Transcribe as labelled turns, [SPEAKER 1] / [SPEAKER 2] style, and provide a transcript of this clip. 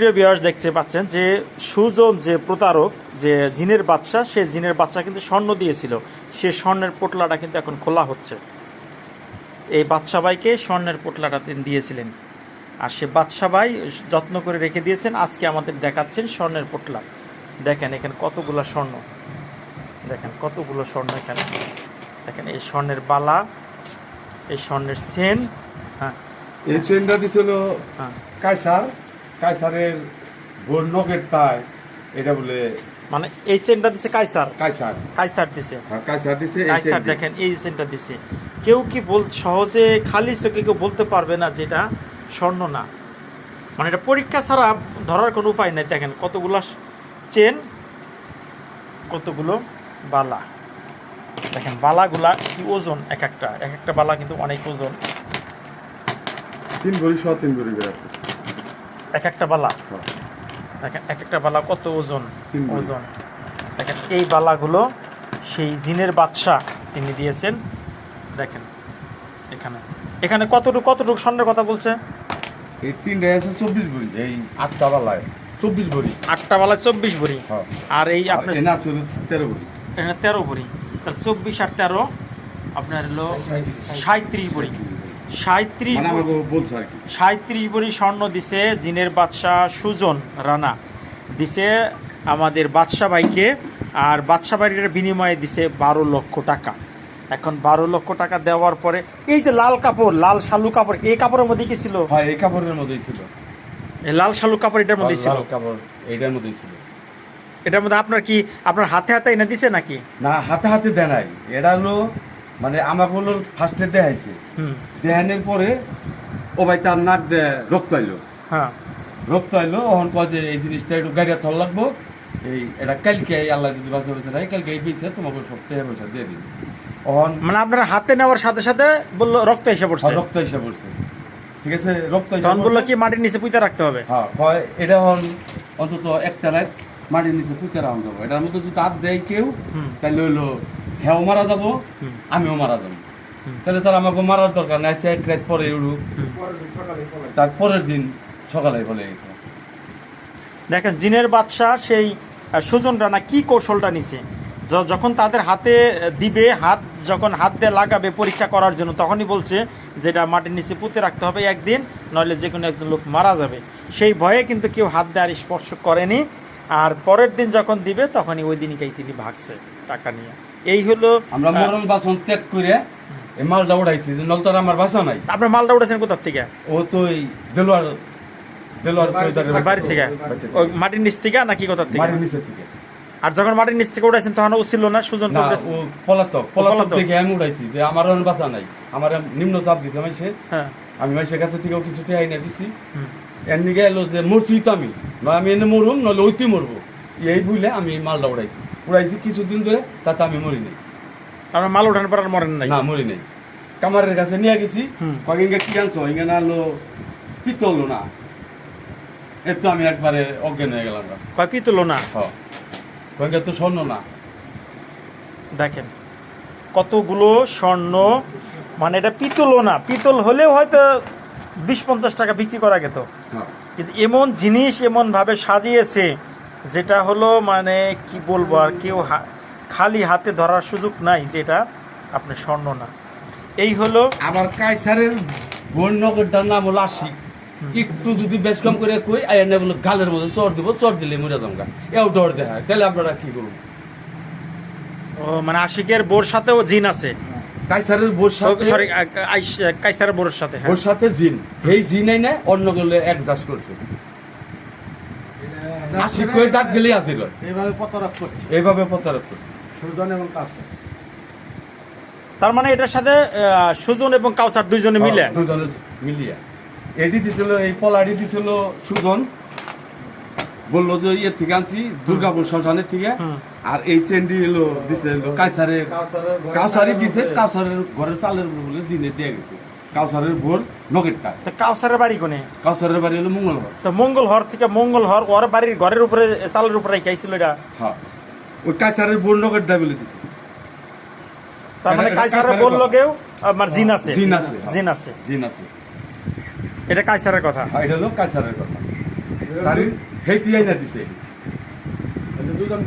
[SPEAKER 1] প্রিয় বিয়ার্স দেখতে পাচ্ছেন যে সুজন যে প্রতারক যে জিনের বাচ্চা সে জিনের বাচ্চা কিন্তু স্বর্ণ দিয়েছিল। সে স্বর্ণের পোটলাটা কিন্তু এখন খোলা হচ্ছে। এই বাচ্চা ভাইকে স্বর্ণের পোটলাটা তিনি দিয়েছিলেন। আর সে ভাই যত্ন করে রেখে দিয়েছেন আজকে আমাদের দেখাচ্ছেন স্বর্ণের পোটলা। দেখেন এখানে কতগুলো স্বর্ণ। দেখেন কতগুলো স্বর্ণ এখানে। দেখেন এই স্বর্ণের বালা এই স্বর্ণের সেন হ্যাঁ।
[SPEAKER 2] এই চেনটা দিছিল
[SPEAKER 1] হ্যাঁ।
[SPEAKER 2] কাইসার কাইসারের বোর তাই এটা বলে
[SPEAKER 1] মানে এই চেনটা দিছে কাইসার।
[SPEAKER 2] কাইসার।
[SPEAKER 1] কাইসার দিছে।
[SPEAKER 2] হ্যাঁ, কাইসার দিছে এই
[SPEAKER 1] কাইসার
[SPEAKER 2] চেনটা।
[SPEAKER 1] দেখেন এই সেন্টার দিছে। কেউ কি বল সহজে খালি চোখে কেউ বলতে পারবে না যে এটা স্বর্ণ না। মানে এটা পরীক্ষা ছাড়া ধরার কোনো উপায় নাই। দেখেন কতগুলো চেন কতগুলো বালা। দেখেন বালাগুলা কি ওজন? এক একটা এক একটা বালা কিন্তু অনেক ওজন।
[SPEAKER 2] তিন ভরি সহ তিন ভরি আছে।
[SPEAKER 1] এক একটা বালা। দেখেন এক একটা বালা কত ওজন? ওজন। দেখেন এই বালাগুলো সেই জিনের বাদশা তিনি দিয়েছেন। দেখেন এখানে। এখানে কতটুকু কতটুকু স্বর্ণের কথা বলছে?
[SPEAKER 2] এই তিনটা আছে চব্বিশ ভরি এই আটটা বেলায়। চব্বিশ ভরি।
[SPEAKER 1] আটটা বালা চব্বিশ ভরি।
[SPEAKER 2] হ্যাঁ।
[SPEAKER 1] আর এই আপনার
[SPEAKER 2] তেরো ভরি।
[SPEAKER 1] এখানে তেরো ভরি। তার চব্বিশ আর তেরো আপনার হলো সাঁত্রিশ ভরি। সাঁত্রিশ
[SPEAKER 2] মানে
[SPEAKER 1] সাঁত্রিশ ভরি স্বর্ণ দিছে জিনের বাদশাহ সুজন রানা। দিছে আমাদের বাদশা ভাইকে আর বাদশা বাড়ির বিনিময়ে দিছে বারো লক্ষ টাকা। এখন বারো লক্ষ টাকা দেওয়ার পরে এই যে লাল কাপড় লাল শালু কাপড় এই কাপড়ের মধ্যে কি ছিল?
[SPEAKER 2] হয় এই কাপড়ের মধ্যেই ছিল।
[SPEAKER 1] এই লাল শালু কাপড় এটার মধ্যে ছিল?
[SPEAKER 2] কাপড় এইটার মধ্যেই ছিল।
[SPEAKER 1] এটার মধ্যে আপনার কি আপনার হাতে হাতে এনে দিছে নাকি?
[SPEAKER 2] না হাতে হাতে দেয় নাই। এটা হলো মানে আমাকে হলো ফার্স্টে দেখাইছে। দেহানোর পরে ও ভাই তার নাক রক্ত আইলো।
[SPEAKER 1] হ্যাঁ।
[SPEAKER 2] রক্ত আইলো ওখান কয় যে এই জিনিসটা একটু গাড়িয়া থল লাগবো। এই এটা কালকে আল্লাহ যদি বাঁচা বেঁচে রাখে কালকে এই পিছিয়ে তোমাকে সপ্তাহে পয়সা দিয়ে দিন ওখান
[SPEAKER 1] মানে আপনার হাতে নেওয়ার সাথে সাথে বলল রক্ত এসে পড়ছে।
[SPEAKER 2] রক্ত এসে পড়ছে। ঠিক আছে? রক্ত এসে
[SPEAKER 1] তখন বলল কি মাটির নিচে পুঁতে রাখতে হবে?
[SPEAKER 2] হ্যাঁ কয় এটা হন অন্তত একটা রাত মাটির নিচে পুঁতে রাখুন যাব এটার মধ্যে যদি হাত দেয় কেউ। তাহলে হইল হেও মারা যাব। আমিও মারা যাব। তাহলে তার আমাকে মারার দরকার নাই সে এক রাত পরে উড়ুক। তার পরের দিন সকালে বলে গেছে।
[SPEAKER 1] দেখেন জিনের বাদশাহ সেই সুজন রানা কি কৌশলটা নিছে? যখন তাদের হাতে দিবে হাত যখন হাত দিয়ে লাগাবে পরীক্ষা করার জন্য তখনই বলছে যেটা মাটির নিচে পুঁতে রাখতে হবে একদিন নইলে যে কোনো একজন লোক মারা যাবে। সেই ভয়ে কিন্তু কেউ হাত দিয়ে আর স্পর্শ করেনি। আর পরের দিন যখন দিবে তখনই ওই দিনকেই তিনি ভাগছে টাকা নিয়ে। এই হলো
[SPEAKER 2] আমরা মরণ বাসন ত্যাগ করে এই মালটা উঠাইছি যে নলতার আমার বাসা নাই।
[SPEAKER 1] আপনার মালটা উঠেছেন কোথার থেকে?
[SPEAKER 2] ও তো এই দেলোয়ার দেলোয়ার
[SPEAKER 1] বাড়ি থেকে। ওই মাটির নিচ থেকে নাকি কোথার থেকে?
[SPEAKER 2] বাড়ির নিচে থেকে।
[SPEAKER 1] আর যখন মাটির নিচ থেকে উঠেছেন তখন ও ছিল না সুজন
[SPEAKER 2] ও পলাতক। পলাতক। থেকে আমি উঠাইছি যে আমার এখন বাসা নাই। আমার নিম্ন চাপ দিছে মাইসে।
[SPEAKER 1] হ্যাঁ।
[SPEAKER 2] আমি মাইসের কাছে থেকেও কিছু টেহাই না দিছি।
[SPEAKER 1] হুম।
[SPEAKER 2] এর এলো যে মরছি তো আমি। নয় আমি এনে মরুম নইলে ওইতে মরবো। এই বুঝলে আমি মালটা উড়াইছি উড়াইছি কিছুদিন ধরে তাতে আমি মরি নাই।
[SPEAKER 1] আপনার মাল উঠানোর পর আর মরেন নাই?
[SPEAKER 2] না মরি নাই। কামারের কাছে নিয়ে গেছি
[SPEAKER 1] হুম।
[SPEAKER 2] কয়েক কি আনছো? ইঙ্গে না হলো পিতল না এর তো আমি একবারে অজ্ঞান হয়ে গেলাম।
[SPEAKER 1] কয় পিতল না
[SPEAKER 2] কয়েক তো স্বর্ণ না।
[SPEAKER 1] দেখেন কতগুলো স্বর্ণ মানে এটা পিতল না পিতল হলেও হয়তো বিশ পঞ্চাশ টাকা বিক্রি করা যেত
[SPEAKER 2] হ্যাঁ।
[SPEAKER 1] কিন্তু এমন জিনিস এমনভাবে সাজিয়েছে যেটা হলো মানে কি বলব আর কেউ খালি হাতে ধরার সুযোগ নাই যেটা আপনি স্বর্ণ না। এই হলো
[SPEAKER 2] আমার কাইসারের বোন নগরটার নাম হলো আশিক। একটু যদি বেশ কম করে কই আই না বলে গালের মধ্যে চর দিব চর দিলে মরে যাব এও ডর দেখায় তাহলে আপনারা কি করুন
[SPEAKER 1] ও, মানে আশিকের বোর সাথেও জিন আছে।
[SPEAKER 2] কাইসারের বোর সাথে
[SPEAKER 1] সরি কাইসারের বোর সাথে হ্যাঁ।
[SPEAKER 2] ওর সাথে জিন। এই জিন এই না অন্যগুলো অ্যাডজাস্ট করছে। কই ডাক হাজির হয়
[SPEAKER 3] এইভাবে প্রতারক করছে।
[SPEAKER 2] এইভাবে প্রতারক করছে।
[SPEAKER 3] সুজন এবং কাছে
[SPEAKER 1] তার মানে এটার সাথে সুজন এবং কাউসার দুইজনে মিলে?
[SPEAKER 2] দুজনে মিলিয়া। এডি দিছিল এই পলাডি দিছিল সুজন। বলল যে ইয়ে থেকে আনছি দুর্গাপুর শ্মশানের থেকে। আর এই চেন্ডি এলো দিছে কাউসারি
[SPEAKER 3] চালের
[SPEAKER 2] দিছে কাউসারের ঘরের চালের বলে জিনে দিয়ে গেছে। কাউসারের ভোর নকেটটা
[SPEAKER 1] তো কাউসারের বাড়ি কোনে?
[SPEAKER 2] কাউসারের বাড়ি হলো মঙ্গলবার
[SPEAKER 1] তো মঙ্গল হর থেকে মঙ্গল হর ওর বাড়ির ঘরের উপরে চালের উপরে খাইছিল এটা?
[SPEAKER 2] হ্যাঁ। ওই কাইসারের ভোর নকেটটা বলে দিছে।
[SPEAKER 1] তার মানে কাইসারের
[SPEAKER 2] কথা।
[SPEAKER 1] কেউ আমার জিন আছে।
[SPEAKER 2] জিন আছে, হ্যাঁ।
[SPEAKER 1] জিন আছে।
[SPEAKER 2] জিন আছে।
[SPEAKER 1] এটা কাইসারের কথা।
[SPEAKER 2] হ্যাঁ, এটা হলো কাইসারের কথা। গাড়ি হেঁটিয়াই না দিছে।
[SPEAKER 3] দুজন